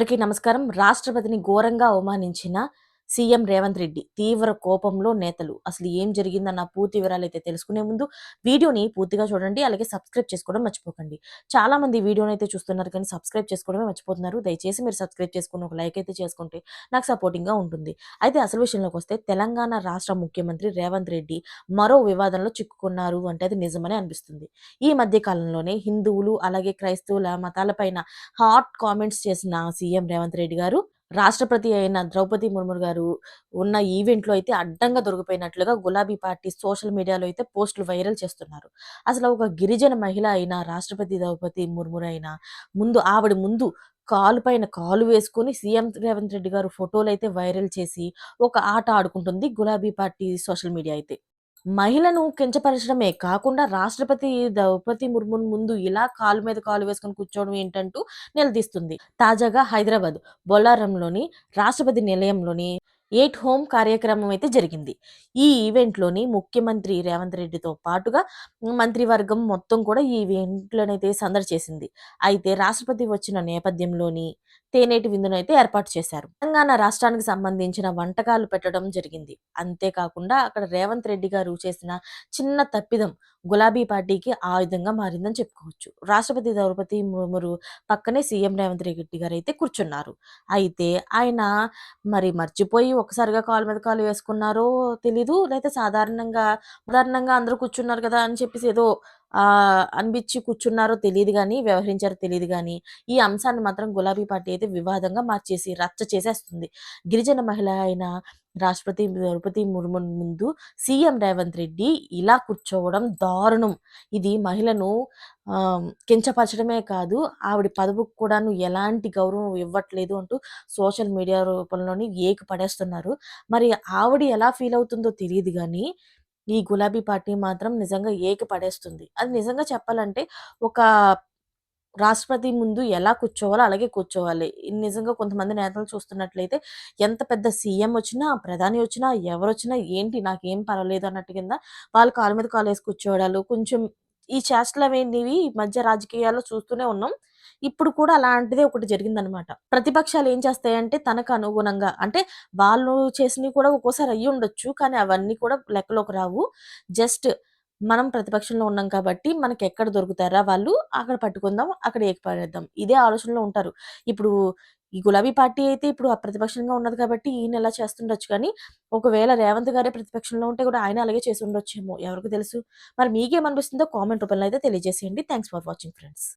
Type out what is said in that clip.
అందరికీ నమస్కారం. రాష్ట్రపతిని ఘోరంగా అవమానించిన సీఎం రేవంత్ రెడ్డి తీవ్ర కోపంలో నేతలు. అసలు ఏం జరిగిందన్న పూర్తి వివరాలు అయితే తెలుసుకునే ముందు వీడియోని పూర్తిగా చూడండి అలాగే సబ్స్క్రైబ్ చేసుకోవడం మర్చిపోకండి. చాలా మంది వీడియోని అయితే చూస్తున్నారు కానీ సబ్స్క్రైబ్ చేసుకోవడమే మర్చిపోతున్నారు. దయచేసి మీరు సబ్స్క్రైబ్ చేసుకుని ఒక లైక్ అయితే చేసుకుంటే నాకు సపోర్టింగ్గా ఉంటుంది. అయితే అసలు విషయంలోకి వస్తే తెలంగాణ రాష్ట్ర ముఖ్యమంత్రి రేవంత్ రెడ్డి మరో వివాదంలో చిక్కుకున్నారు అంటే అది నిజమని అనిపిస్తుంది. ఈ మధ్య కాలంలోనే హిందువులు అలాగే క్రైస్తవుల మతాలపైన హాట్ కామెంట్స్ చేసిన సీఎం రేవంత్ రెడ్డి గారు రాష్ట్రపతి అయిన ద్రౌపది ముర్ము గారు ఉన్న ఈవెంట్లో అయితే అడ్డంగా దొరికిపోయినట్లుగా గులాబీ పార్టీ సోషల్ మీడియాలో అయితే పోస్టులు వైరల్ చేస్తున్నారు. అసలు ఒక గిరిజన మహిళ అయిన రాష్ట్రపతి ద్రౌపది ముర్ము అయినా ముందు ఆవిడ ముందు కాలు పైన కాలు వేసుకుని సీఎం రేవంత్ రెడ్డి గారు ఫోటోలు అయితే వైరల్ చేసి ఒక ఆట ఆడుకుంటుంది గులాబీ పార్టీ సోషల్ మీడియా అయితే. మహిళను కించపరచడమే కాకుండా రాష్ట్రపతి ద్రౌపది ముర్ము ముందు ఇలా కాలు మీద కాలు వేసుకొని కూర్చోవడం ఏంటంటూ నిలదీస్తుంది. తాజాగా హైదరాబాద్ బొల్లారంలోని రాష్ట్రపతి నిలయంలోని ఎయిట్ హోమ్ కార్యక్రమం అయితే జరిగింది. ఈ ఈవెంట్లోని ముఖ్యమంత్రి రేవంత్ రెడ్డితో పాటుగా మంత్రివర్గం మొత్తం కూడా ఈ ఈవెంట్లోనైతే సందడి చేసింది. అయితే రాష్ట్రపతి వచ్చిన నేపథ్యంలోని తేనేటి విందునైతే ఏర్పాటు చేశారు. తెలంగాణ రాష్ట్రానికి సంబంధించిన వంటకాలు పెట్టడం జరిగింది. అంతేకాకుండా అక్కడ రేవంత్ రెడ్డి గారు చేసిన చిన్న తప్పిదం గులాబీ పార్టీకి ఆయుధంగా మారిందని చెప్పుకోవచ్చు. రాష్ట్రపతి ద్రౌపది ముర్ము పక్కనే సీఎం రేవంత్ రెడ్డి గారు అయితే కూర్చున్నారు. అయితే ఆయన మరి మర్చిపోయి ఒకసారిగా కాలు మీద కాలు వేసుకున్నారో తెలీదు. లేకపోతే సాధారణంగా సాధారణంగా అందరూ కూర్చున్నారు కదా అని చెప్పేసి ఏదో అనిపించి కూర్చున్నారో తెలియదు కానీ వ్యవహరించారో తెలియదు కానీ ఈ అంశాన్ని మాత్రం గులాబీ పార్టీ అయితే వివాదంగా మార్చేసి రచ్చ చేసేస్తుంది. గిరిజన మహిళ అయిన రాష్ట్రపతి ద్రౌపది ముర్ము ముందు సీఎం రేవంత్ రెడ్డి ఇలా కూర్చోవడం దారుణం. ఇది మహిళను కించపరచడమే కాదు ఆవిడ పదవుకు కూడాను ఎలాంటి గౌరవం ఇవ్వట్లేదు అంటూ సోషల్ మీడియా రూపంలోని ఏకి పడేస్తున్నారు. మరి ఆవిడ ఎలా ఫీల్ అవుతుందో తెలియదు కానీ ఈ గులాబీ పార్టీ మాత్రం నిజంగా ఏకి పడేస్తుంది అది నిజంగా చెప్పాలంటే ఒక రాష్ట్రపతి ముందు ఎలా కూర్చోవాలో అలాగే కూర్చోవాలి. నిజంగా కొంతమంది నేతలు చూస్తున్నట్లయితే ఎంత పెద్ద సీఎం వచ్చినా, ప్రధాని వచ్చినా, ఎవరొచ్చినా ఏంటి నాకేం పర్వాలేదు అన్నట్టు కింద వాళ్ళు కాళ్ళ మీద కాలేసి కూర్చోవడాలు కొంచెం ఈ చేష్టలనేవి ఈ మధ్య రాజకీయాల్లో చూస్తూనే ఉన్నాం. ఇప్పుడు కూడా అలాంటిదే ఒకటి జరిగిందనమాట. ప్రతిపక్షాలు ఏం చేస్తాయంటే తనకు అనుగుణంగా అంటే వాళ్ళు చేసినవి కూడా ఒక్కోసారి అయ్యి ఉండొచ్చు కానీ అవన్నీ కూడా లెక్కలోకి రావు. జస్ట్ మనం ప్రతిపక్షంలో ఉన్నాం కాబట్టి మనకి ఎక్కడ దొరుకుతారా వాళ్ళు అక్కడ పట్టుకుందాం, అక్కడ ఏకపడేద్దాం ఇదే ఆలోచనలో ఉంటారు. ఇప్పుడు ఈ గులాబీ పార్టీ అయితే ఇప్పుడు ప్రతిపక్షంగా ఉన్నది కాబట్టి ఈయన ఎలా చేస్తుండొచ్చు కానీ, ఒకవేళ రేవంత్ గారే ప్రతిపక్షంలో ఉంటే కూడా ఆయన అలాగే చేసి ఉండొచ్చేమో ఎవరికి తెలుసు? మరి మీకేమనిపిస్తుందో కామెంట్ రూపంలో అయితే తెలియజేసేయండి. Thanks for watching friends.